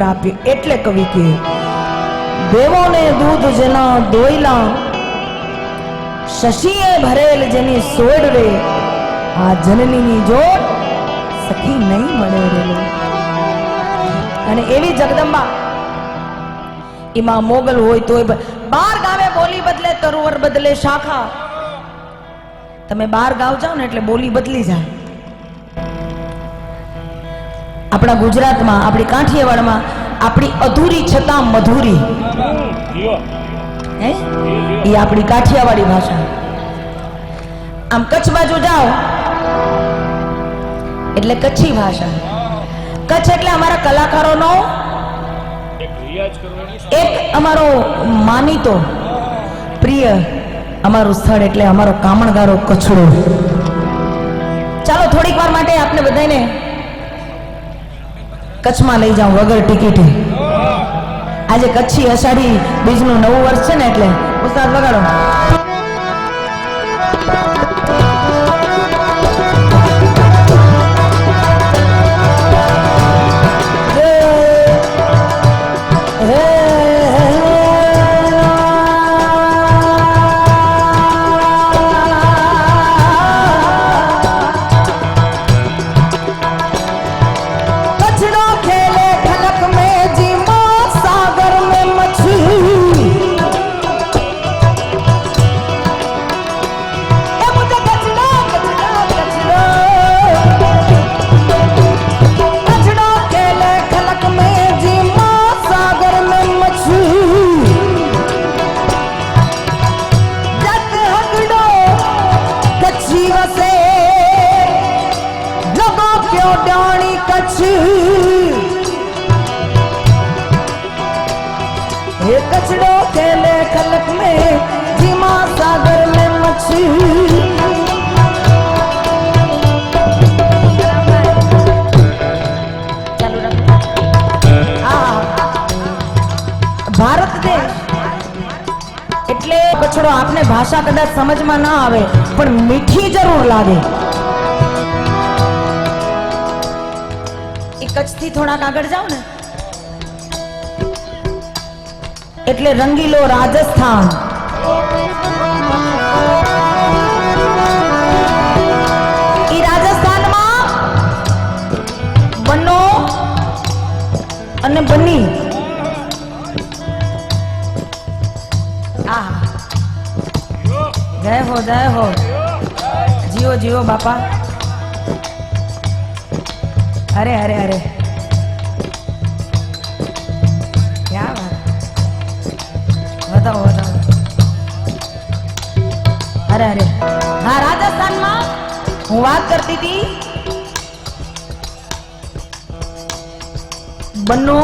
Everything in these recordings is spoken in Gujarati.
પ્રાપ્ય એટલે કવિ કે, દેવોને દૂધ જેના દોયલા શશીએ ભરેલ જેની સોડ રે આ જનનીની જોડ સખી નહીં મળે રે અને એવી જગદંબા, એમાં મોગલ હોય તોય બાર ગાવે બોલી બદલે તરુવર બદલે શાખા. તમે બાર ગાવ જાઓ ને એટલે બોલી બદલી જાય. આપણા ગુજરાતમાં, આપણી કાઠિયાવાડમાં, આપણી અધૂરી છતાં મધુરી. હે? એ આપણી કાઠિયાવાડી ભાષા. આમ કચ્છ બાજુ જાઓ. એટલે કચ્છી ભાષા. કચ્છ એટલે અમારા કલાકારોનો એક અમારો માનીતો. પ્રિય અમારું સ્થળ એટલે અમારો કામણગારો કચ્છડો. ચાલો થોડીક વાર માટે આપને બધાને કચ્છમાં લઈ જાઉં વગર ટિકિટે આજે કચ્છી અષાઢી બીજનું નવું વર્ષ છે ને એટલે. ઉસ્તાદ વગાડો. ભારત દેશ. એટલે કચડો આપને ભાષા કદાચ સમજમાં ના આવે પણ મીઠી જરૂર લાગે. કચ્છથી થોડાક આગળ જાઓ ને. એટલે રંગીલો રાજસ્થાન. ઈ અને બની. જય હો જય હો. જીઓ જીઓ બાપા. અરે અરે અરે. અરે અરે. હા, રાજસ્થાનમાં હું વાત કરતી હતી બનો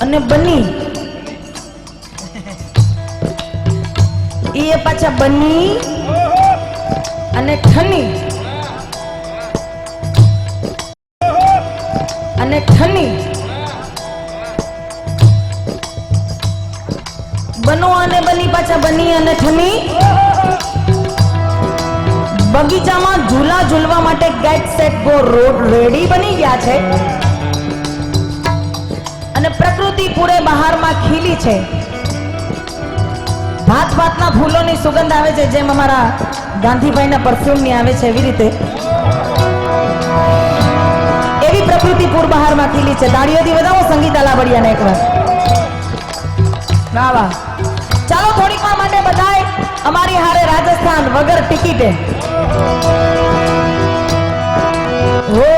અને બની એ પાછા બની અને ઠની. અને ઠની. બનો અને બની પાછા બની અને ઠની. બગીચામાં ઝૂલા ઝૂલવા માટે get set go road ready બની ગયા છે. અને પ્રકૃતિ પૂરે બહારમાં ખીલી છે. ભાત ભાતના ફૂલોની સુગંધ આવે છે, જેમ અમારા ગાંધીભાઈના પરફ્યુમની આવે છે એવી રીતે. એવી પ્રકૃતિ પૂર બહારમાં ખીલી છે. તાળીઓથી વધાવો ને એક એકવાર વાહ વાહ ચાલો થોડીક વાર માટે બધાય અમારી હારે રાજસ્થાન વગર ટિકિટે. ઓ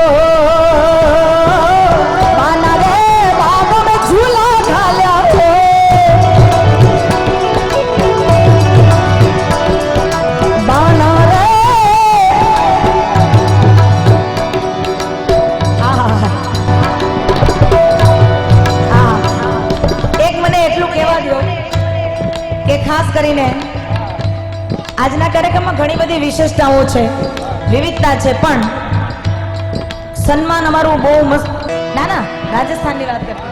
કે ખાસ કરીને આજના કાર્યક્રમમાં ઘણી બધી વિશેષતાઓ છે, વિવિધતા છે, પણ સન્માન અમારું બહુ મસ્ત, ના ના, રાજસ્થાનની વાત કરતા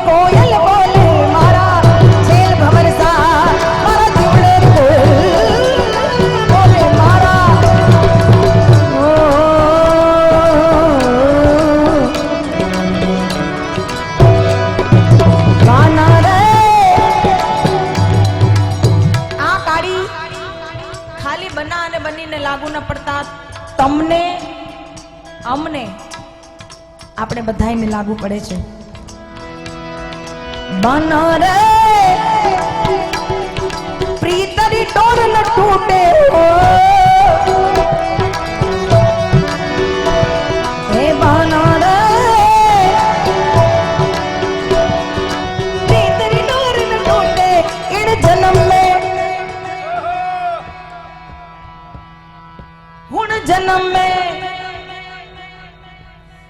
કોયલ તમને અમને આપણે બધાને લાગુ પડે છે. બના પ્રીતરી ડોર ન તૂટે. जन्म में,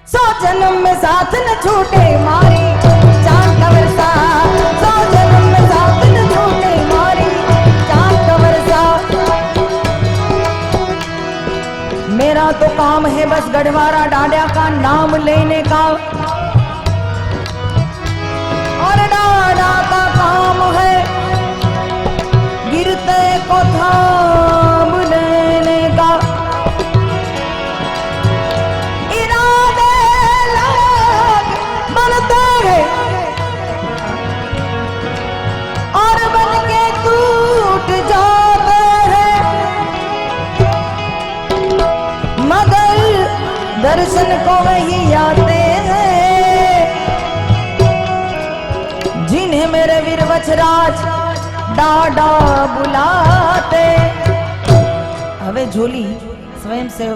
सौ जन्म में साथ न छूटे मारी कवर मारी कवर सा मेरा तो काम है बस गढ़वारा डांडिया का नाम लेने दर्शन को वही आते हैं। जिन्हें मेरे वीरवचराज डाडा बुलाते। हमें झोली स्वयं से